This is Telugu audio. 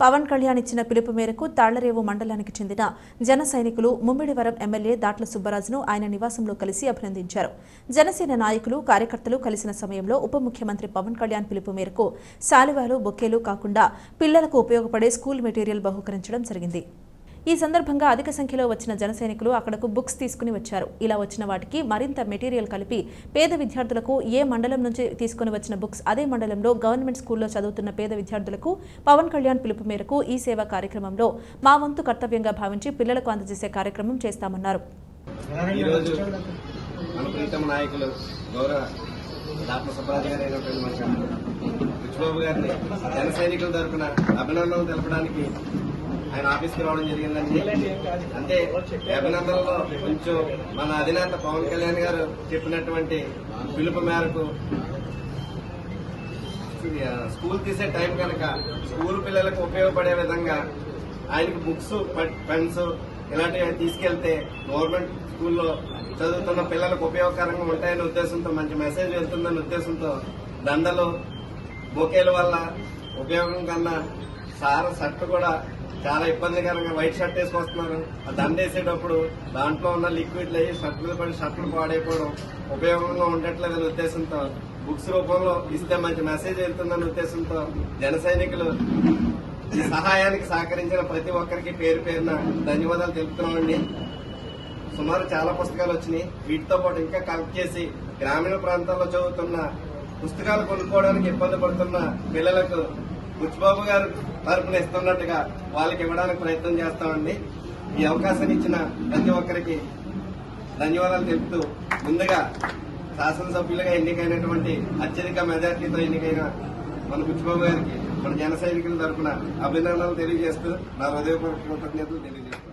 పవన్ కళ్యాణ్ ఇచ్చిన పిలుపు మేరకు తాళ్ళరేవు మండలానికి చెందిన జన సైనికులు ముమ్మిడివరం ఎమ్మెల్యే దాట్ల సుబ్బరాజును ఆయన నివాసంలో కలిసి అభినందించారు. జనసేన నాయకులు కార్యకర్తలు కలిసిన సమయంలో ఉప ముఖ్యమంత్రి పవన్ కళ్యాణ్ పిలుపు మేరకు శాలువాలు బొక్కేలు కాకుండా పిల్లలకు ఉపయోగపడే స్కూల్ మెటీరియల్ బహుకరించడం జరిగింది. ఈ సందర్భంగా అధిక సంఖ్యలో వచ్చిన జనసైనికులు అక్కడకు బుక్స్ తీసుకుని వచ్చారు. ఇలా వచ్చిన వాటికి మరింత మెటీరియల్ కలిపి పేద విద్యార్థులకు ఏ మండలం నుంచి తీసుకుని వచ్చిన బుక్స్ అదే మండలంలో గవర్నమెంట్ స్కూల్లో చదువుతున్న పేద విద్యార్థులకు పవన్ కళ్యాణ్ పిలుపు మేరకు ఈ సేవా కార్యక్రమంలో మా వంతు కర్తవ్యంగా భావించి పిల్లలకు అందజేసే కార్యక్రమం చేస్తామన్నారు. నాయకులు గౌరవ సుబ్బరాజు గారు అయినటువంటి గారిని జన సైనికుల తరఫున అభినందనలు తెలపడానికి ఆయన ఆఫీస్కి రావడం జరిగిందండి. అంటే అభినందనలో కొంచెం మన అధినేత పవన్ కళ్యాణ్ గారు చెప్పినటువంటి పిలుపు మేరకు స్కూల్ తీసే టైం కనుక స్కూల్ పిల్లలకు ఉపయోగపడే విధంగా ఆయనకు బుక్స్ పెన్స్ ఇలాంటివి తీసుకెళ్తే గవర్నమెంట్ స్కూల్లో చదువుతున్న పిల్లలకు ఉపయోగకరంగా ఉంటాయనే ఉద్దేశంతో మంచి మెసేజ్ వెళ్తుందనే ఉద్దేశంతో దండలు బొకేల వల్ల ఉపయోగం కన్నా సార్ షర్ట్ కూడా చాలా ఇబ్బందికరంగా వైట్ షర్ట్ వేసుకొస్తున్నారు. ఆ దండ వేసేటప్పుడు దాంట్లో ఉన్న లిక్విడ్లు అయ్యి షర్ట్ మీద పడి షర్ట్లు పాడైపోవడం ఉపయోగంగా ఉండట్లేదనే ఉద్దేశంతో బుక్స్ రూపంలో ఇస్తే మంచి మెసేజ్ వెళ్తుందనే ఉద్దేశంతో జన సైనికులు ఈ సహాయానికి సహకరించిన ప్రతి ఒక్కరికి పేరు పేరున ధన్యవాదాలు తెలుపుతున్నామండి. సుమారు చాలా పుస్తకాలు వచ్చినాయి. వీటితో పాటు ఇంకా కలెక్ట్ చేసి గ్రామీణ ప్రాంతాల్లో చదువుతున్న పుస్తకాలు కొనుక్కోవడానికి ఇబ్బంది పడుతున్న పిల్లలకు బుచ్చిబాబు గారు తరపున ఇస్తున్నట్టుగా వాళ్ళకి ఇవ్వడానికి ప్రయత్నం చేస్తామండి. ఈ అవకాశాన్ని ఇచ్చిన ప్రతి ఒక్కరికి ధన్యవాదాలు తెలుపుతూ ముందుగా శాసనసభ్యులుగా ఎన్నికైనటువంటి అత్యధిక మెజార్టీతో ఎన్నికైన మన బుచ్చిబాబు గారికి మన జన సైనికుల తరపున అభినందనలు తెలియజేస్తూ నా హృదయపూర్వక కృతజ్ఞతలు తెలియజేస్తాను